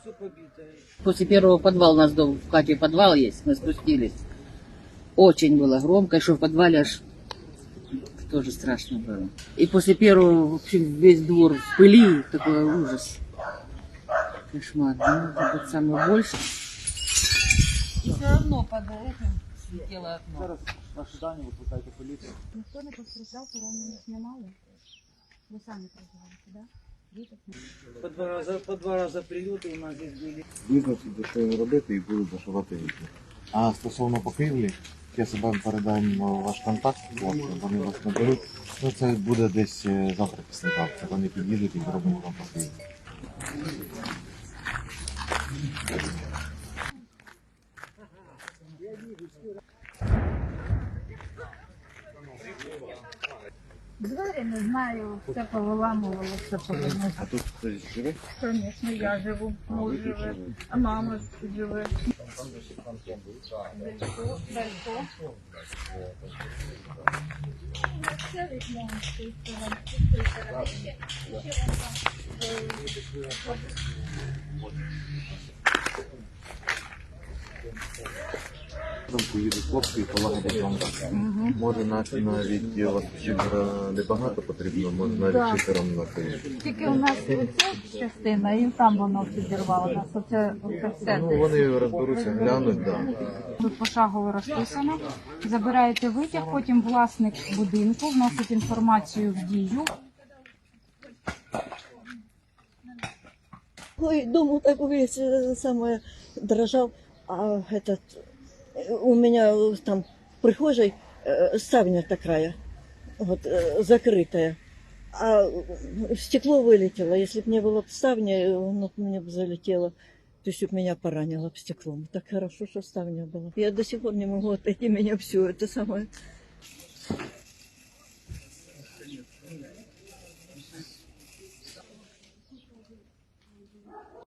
Все побитое. После первого подвала у нас дом в хате подвал есть, мы спустились. Очень было громко, что в подвале аж тоже страшно было. И после первого вообще весь двор в пыли, такой ужас. Кошмар. Ну, это вот самое больше. И все равно под этим слетело окно. Зараз ваші дані викликайте поліцію. Ніхто не постраждав, поранених немає. Ви самі проживаєте, так? Да? По два рази, по два рази прильоти у нас здесь были. визначити, що робити, і будуть зашивати вікна. А стосовно покрівлі, я себе передам ваш контакт, вони вас наберуть. Ну, це буде десь е, завтра після завтра. Вони під'їдуть і зроблять вам покрівлю. Двері не знаю, все повиламувало, все повернулося. А тут хтось живе? Звісно, я живу, А муж живе, а мама живе. Далько, далько. Це вікно з цієї сторони, з цієї сторони. Ще вон там, е, Там поїдуть хлопці і полагодять вам так. Може навіть навіть у вас щедро небагато потрібно, може навіть Так. читером накриють. Тільки у нас оця частина, і там воно підірвало нас. Оце, оце все. Ну вони розберуться, глянуть, да. Тут пошагово розписано. Забираєте витяг, потім власник будинку вносить інформацію в дію. Ой, дом вот такой весь э, самое дрожал, а этот э, у меня э, там в прихожей э, ставня такая, вот э, закрытая, а э, стекло вылетело. Если бы не было б ставни, э, оно б мне бы залетело. То есть б меня поранило б стеклом. Так хорошо, что ставня была. Я до сих пор не могу отойти, меня все это самое